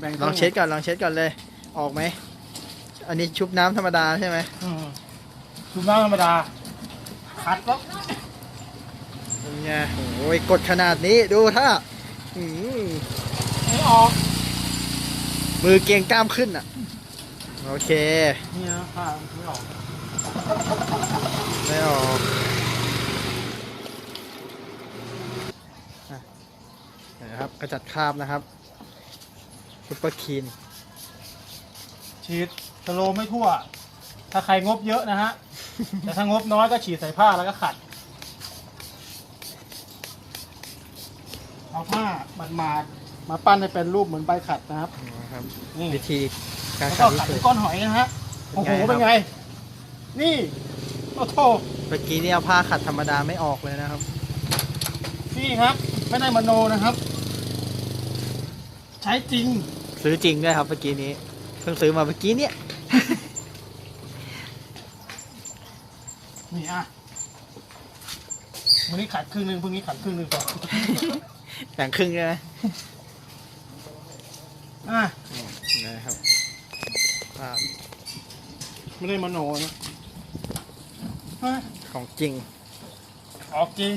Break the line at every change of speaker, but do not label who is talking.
แบ่ง
ลองเช็ดก่อนลองเช็ดก่อนเลย ออกไหม อันนี้ชุบน้ำธรรมดาใช่ไหม
อืมชุบน้ำธรรมดาขัดแล้ว
เป็นไงโอ้ยกดขนาดนี้ดูถ้าอืม
ไม่ออก
มือเกรียงกล้ามขึ้นอะ โอเค
นี่นะผ้าไม่ออก
ไม่ออกอะนะครับกระจัดคราบนะครับ ซุปเปอร์คีน
ฉีดสโลว์ไม่ทั่ว ถ้าใครงบเยอะนะฮะ แต่ถ้างบน้อยก็ฉีดใส่ผ้าแล้วก็ขัด เอาผ้าบัดมาดๆมาปั้นให้เป็นรูปเหมือนใบขัดนะครับ
นะครับ
นี่
วิธีการ
แล้ว
ขั
ก็
ดที่
ขัด
สุ
เป็
ด
นก้อนหอยนะฮะ โอ้โห
เป็
เป็นน
ไง
ไง
ครับ
นี่โอ้โห
เมื่อกี้นี่เอาผ้าขัดธรรมดาไม่ออกเลยนะครับ
นี่ครับ ไม่ได้มโนนะครับ ใช้จริง
ซื้อจริงด้วยครับเมื่อกี้นี้เพิ่งซื้อมาเมื่อกี้เนี่ย
นี่อะวันนี้ขัดครึ่งหนึ่งพรุ่งนี้ขัดครึ่งหนึ่งก่อน
แบ่งครึ่งใช่ไหม
อะ
นะครับภาพ
ไม่ได้มโนนะอะ
ของจริง
ออกจริง